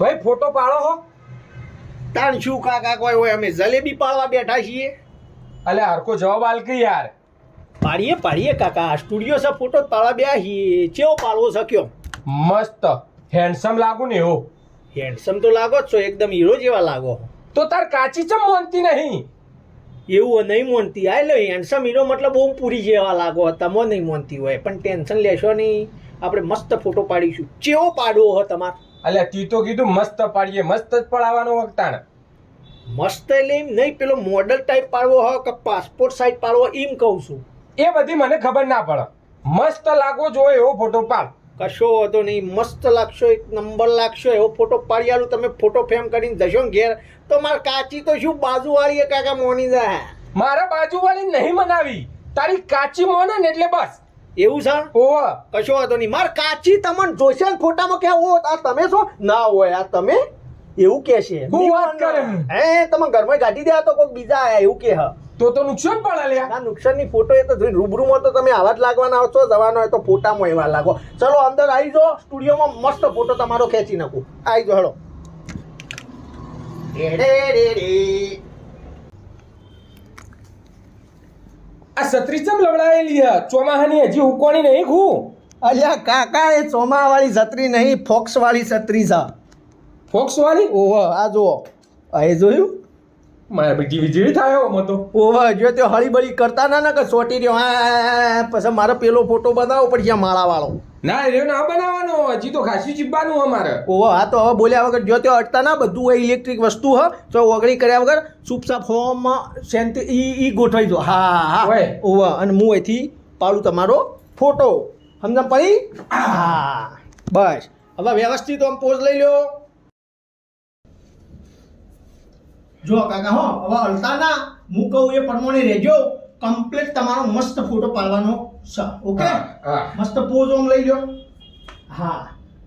ભાઈ ફોટો પાડો હો. તાણ શું કાકા કોઈ હોય? અમે જલેબી પાડવા બેઠા છીએ. અલે હરકો જવાબ આલ કે યાર. પાડીએ પાડીએ કાકા. સ્ટુડિયો છે ફોટો પાડવા બેઠા છીએ. ચેવો પાડવો શક્યો મસ્ત. હેન્ડસમ લાગુ ને એવો. હેન્ડસમ તો લાગો જ છો એકદમ હીરો જેવા લાગો તો તાર કાચી ચમ મોનતી નહીં? એવું નહીં મોનતી. આ લે હેન્ડસમ હીરો મતલબ ઓમ પૂરી જેવા લાગો તમો નહીં મોનતી હોય. પણ ટેન્શન લેશો નહીં. આપણે મસ્ત ફોટો પાડીશું. ચેવો પાડવો હો તમારે? અલે તી તો કીધું મસ્ત પાડીએ મસ્ત જ પડાવવાનો વખતાણ. મસ્ત એટલે એમ નહીં પેલો મોડલ ટાઈપ પાડવો હોય કે પાસપોર્ટ સાઈઝ પાડવો એમ કહું છું. એ બધી મને ખબર ના પડે. મસ્ત લાગવો જોઈએ એવો ફોટો પાડ. કશો વાંધો નહીં મસ્ત લાગશો એક નંબર લાગશો એવો ફોટો પાડી આલું તમે ફોટો ફ્રેમ કરીને જશો ને ઘેર તો મારે કાચી તો શું બાજુવાળી કાકા મોની જાય? મારા બાજુવાળી નહીં મનાવી. તારી કાચી મોને ને એટલે બસ. એવું છે? ઓ કશો વાંધો નહીં. મારે કાચી તમને જોશે ને ફોટામાં કે ઓ આ તમે છો? ના હોય આ તમે? એવું કે છે. હું વાત કરે? હે તમે ઘરમાં કાઢી દેવા તો કોઈક બીજા આયા એવું કે હ. તો તો નુકસાન પડે લ્યા. ના નુકસાનની ફોટો એ તો જોઈને રૂબરૂમાં તો તમે આવા જ લાગવાના આવશો છો જવાનો હોય તો ફોટામાં એવા લાગો. ચલો અંદર આવી જાઓ સ્ટુડિયોમાં મસ્ત ફોટો તમારો ખેંચી નાખું. આવી જાઓ હળો. રે રે રે. આ છત્રી ચમ લવડાયેલી હે ચોમાહાની હજી ઉકોણી નહીં ખું. અલ્યા કાકા એ ચોમાવાળી છત્રી નહીં ફોક્સ વાળી છત્રી છે. ફોક્સ વાળી ઓહો આ જુઓ. એ જોયું? મારા બેટી વીજળી થાય મતો જો તે હળીબળી કરતા ના ના કે સોટી રહ્યો. હા પછી મારે પેલો ફોટો બનાવવો પડશે માળા વાળો ના એ ના બનાવવાનો. હજી તો ખાસી ચીપવાનું અમારે. ઓહો હા તો હવે બોલ્યા વગર જો તે અટતા ના બધું હોય ઇલેક્ટ્રિક વસ્તુ હ. તો ઓગળી કર્યા વગર સુપસાપ ફોર્મમાં સેન્ટ ઈ ઈ ગોઠવાઈ દો. હા હા હોય. અને હું અહીંથી પાડું તમારો ફોટો. સમજણ પડી? હા. બસ. હવે વ્યવસ્થિત આમ પોઝ લઈ લો જો કાકા હો હવે અલતા ના હું કહું એ પ્રમાણે રહેજો. કમ્પ્લીટ તમારો મસ્ત ફોટો પાડવાનો છે ઓકે. મસ્ત પોઝ ઓમ લઈ લો હા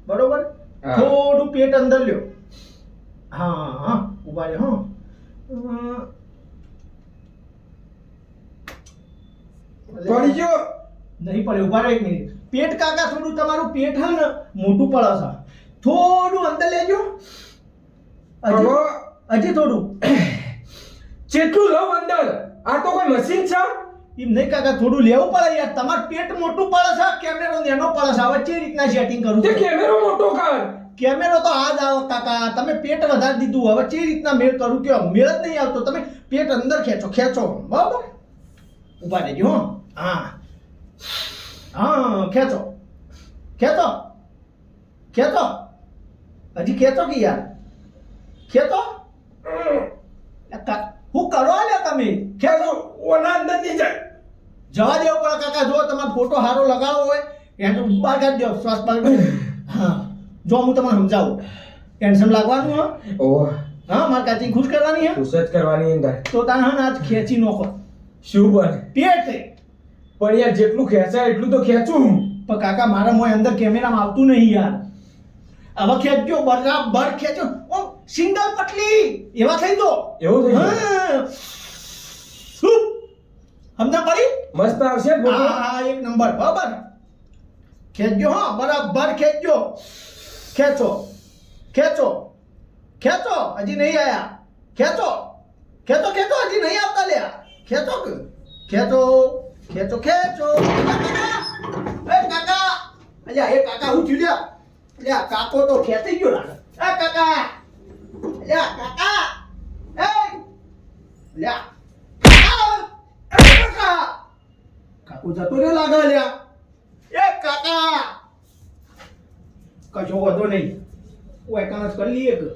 બરોબર. થોડું પેટ અંદર લ્યો. હા હા ઊભા રહ્યો હા. પડી ગયો. નહીં પડે ઊભા રહો એક મિનિટ. પેટ કાકા થોડું તમારું પેટ હે ને મોટું પડે છે. થોડું અંદર લેજો. હજી. હજી થોડું. જેટલું લઉં અંદર આ તો કોઈ મશીન છે? એમ નહીં કાકા થોડું લેવું પડે યાર. તમારું પેટ મોટું પડે છે કેમેરો નેનો પડે છે. હવે જે રીતના સેટિંગ કરું તે કેમેરો મોટો કર. કેમેરો તો આ જ આવો કાકા. તમે પેટ વધારી દીધું. હવે જે રીતના મેળ કરું કે મેળ જ નહીં આવતો. તમે પેટ અંદર ખેંચો ખેંચો. બરાબર? ઊભા રહેજો હો. હા. હા ખેંચો. ખેંચો. ખેંચો. હજી ખેંચો કે યાર? ખેંચો? હું કરો લે તમે? ખેંચો ઓના અંદર નહીં જાય. જવા દેવો પડે કાકા જો તમારો ફોટો સારો લગાવો હોય એને બહાર કાઢી દો શ્વાસ બહાર હા. જો હું તમને સમજાવું. ટેન્શન લાગવાનું હા? ઓહ. હા મારે કાચી ખુશ કરવાની હે? ખુશ જ કરવાની અંદર. તો તાને હા ને આજ ખેંચી નોખો. શું બને પેટે. પણ યાર જેટલું ખેંચાય એટલું તો ખેંચું પણ કાકા મારા મોય અંદર કેમેરામાં આવતું નહીં યાર. હવે ખેંચજો બરાબર ખેંચો ઓ સિંગલ પટલી. એવા થઈ દો એવું થઈ ગયું હમણાં પડી? મસ્ત આવશે હા હા એક નંબર બરાબર. ખેંચજો હા બરાબર ખેંચજો. ખેંચો ખેંચો ખેંચો હજી નહીં આયા. ખેંચો ખેંચો ખેંચો હજી નહીં આવતા લ્યા. ખેંચો ખેંચો ખેંચો ખેંચો. એ કાકા અલ્યા એ કાકા હું થયું લ્યા? લ્યા કાકો તો ખેંચી ગયો લાગે. એ કાકા લ્યા કાકા એ લ્યા કાકા! એ કાકા કાકુ જતો રહ્યો લાગે લ્યા. એ કાકા! કશો વધો નહીં. હું એકાંત કરી લઈએ કે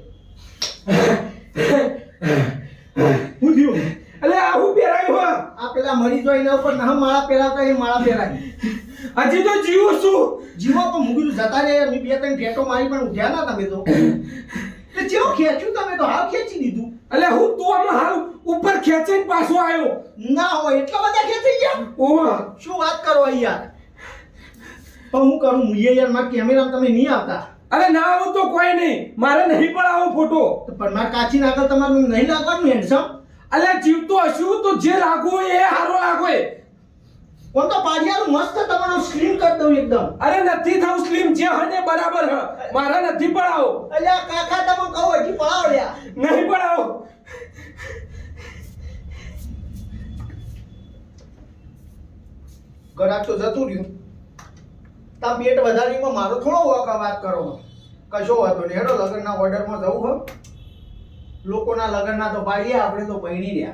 હું થયું? અલે આ હું પહેરાયું હા. આ પેલા મરી એના ઉપર ના માળા પહેરાવતા એ માળા પહેરાય. હજી તો જીવો છું. જીવો પણ મૂકી જતા રે મી બે ત્રણ ફેટો મારી પણ ઉઠ્યા ના તમે તો. તે જેવું ખેંચ્યું તમે તો હાલ ખેંચી દીધું. એટલે હું તો આમાં હાલ ઉપર ખેંચીને પાછો આવ્યો. ના હોય એટલા બધા ખેંચી ગયા? ઓહ. શું વાત કરો યાર પણ હું કરું હું યાર મારા કેમેરામાં તમે નહીં આવતા. અરે ના આવું તો કોઈ નહીં. મારે નહીં પણ આવો ફોટો પણ મારે કાચી નાખો તમારું નહીં નાખવાનું હેન્ડસમ અલે જીવતો હશું તો જે લાગુ એ હારો લાગો કોણ તો પાડિયાનું મસ્ત તમારો સ્લીમ કરી દઉં એકદમ. અરે નથી થવું સ્લીમ જે હને બરાબર હ. મારા નથી પડાવો અલ્યા કાકા તમે કહો હજી પડાવો લ્યા નહીં પડાવો ગરાક તો જતું રહ્યું. તા પેટ વધારીમાં મારો થોડો વખત વાત કરો. કશો વાતો નહીં. હેડો લગ્નના ઓર્ડરમાં જવું હો. લોકોના લગ્નના તો પાડીએ આપણે તો પૈણી રહ્યા.